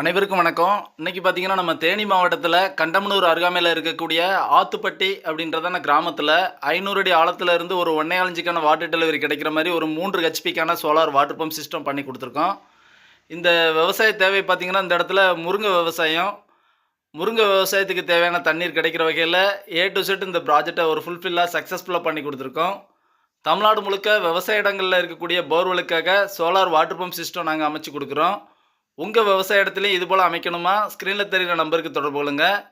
அனைவருக்கும் வணக்கம். இன்னைக்கு பார்த்தீங்கன்னா நம்ம தேனி மாவட்டத்தில் கண்டமனூர் அருகாமையில் இருக்கக்கூடிய ஆத்துப்பட்டி அப்படின்றதான கிராமத்தில் ஐநூறு அடி ஆழத்துலேருந்து ஒரு ஒன்னே அலஞ்சிக்கான வாட்டர் டெலிவரி கிடைக்கிற மாதிரி ஒரு மூன்று ஹெச்பிக்கான சோலார் வாட்டர் பம்ப் சிஸ்டம் பண்ணி கொடுத்துருக்கோம். இந்த விவசாய தேவை பார்த்திங்கன்னா இந்த இடத்துல முருங்கை விவசாயம் முருங்கை விவசாயத்துக்கு தேவையான தண்ணீர் கிடைக்கிற வகையில் ஏ டு செட் இந்த ப்ராஜெக்டை ஒரு ஃபுல்ஃபில்லாக சக்ஸஸ்ஃபுல்லாக பண்ணி கொடுத்துருக்கோம். தமிழ்நாடு முழுக்க விவசாய இடங்களில் இருக்கக்கூடிய போர்வெலுக்காக சோலார் வாட்டர் பம்ப் சிஸ்டம் நாங்கள் அமைச்சு கொடுக்குறோம். உங்கள் விவசாய இடத்துலையும் இது போல் அமைக்கணுமா? ஸ்க்ரீனில் தெரிகிற நம்பருக்கு தொடர்பு கொள்ளுங்க.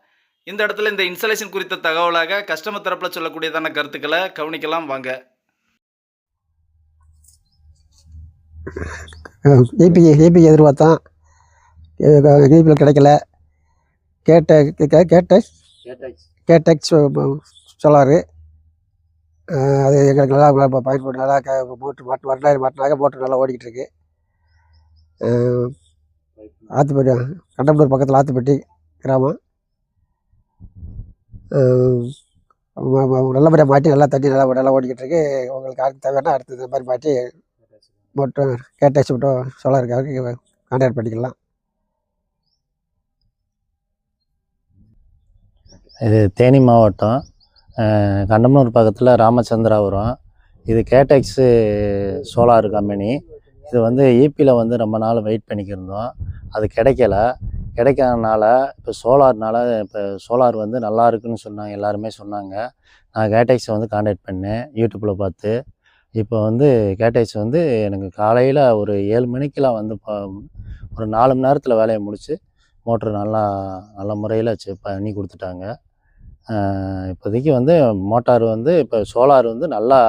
இந்த இடத்துல இந்த இன்ஸ்டலேஷன் குறித்த தகவலாக கஸ்டமர் தரப்பில் சொல்லக்கூடியதான கருத்துக்களை கவனிக்கலாம். வாங்க. ஏபி ஏபி எதிர்பார்த்தோம் ஏபியில் கிடைக்கல. கேட்ட கே- கேட்ட? கேடெக்ஸ் சோலாரு அது எங்களுக்கு நல்லா நல்லா ப- பயன்பட்டு நல்லா க மோட்ரு மாட்டு வரலாறு மாட்டினாக்க மோட்ரு நல்லா ஓடிக்கிட்டு இருக்கு. ஆத்துப்பட்டி கண்டம்பலூர் பக்கத்தில் ஆத்துப்பட்டி கிராமம். நல்லபடியாக மாட்டி நல்லா தண்ணி நல்லா நல்லா ஓடிக்கிட்டு இருக்கு உங்களுக்கு யாருக்கு தேவைன்னா அடுத்து இந்த மாதிரி மாட்டி மட்டும் கேட்டாச்சு மட்டும் சோலாருக்காக கான்டாக்ட் பண்ணிக்கலாம். இது தேனி மாவட்டம். கண்டமனூர் பக்கத்தில் ராமச்சந்திராபுரம். இது கேடெக்ஸு சோலார் கம்பெனி இது வந்து ஈபியில் வந்து ரொம்ப நாள் வெயிட் பண்ணிக்கிருந்தோம் அது கிடைக்கல. கிடைக்காதனால இப்போ சோலார்னால இப்போ சோலார் வந்து நல்லா இருக்குன்னு சொன்னாங்க எல்லாருமே சொன்னாங்க. நான் கேடெக்ஸை வந்து காண்டாக்ட் பண்ணேன் யூடியூப்பில் பார்த்து. இப்போ வந்து கேட்டைஸ் வந்து எனக்கு காலையில் ஒரு ஏழு மணிக்கெலாம் வந்து ப- ஒரு நாலு மணி நேரத்தில் வேலையை முடித்து மோட்ரு நல்லா நல்ல முறையில் வச்சு பண்ணி கொடுத்துட்டாங்க. இப்போதைக்கு வந்து மோட்டார் வந்து இப்போ சோலார் வந்து நல்லா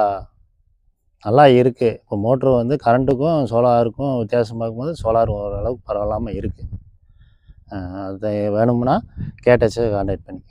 நல்லா இருக்குது இப்போ மோட்ரு வந்து கரண்ட்டுக்கும் சோலாருக்கும் வித்தியாசம் பார்க்கும்போது சோலார் ஓரளவுக்கு பரவாயில்லாமல் இருக்குது அது வேணும்னா கேட்டச்சு கான்டாக்ட் பண்ணி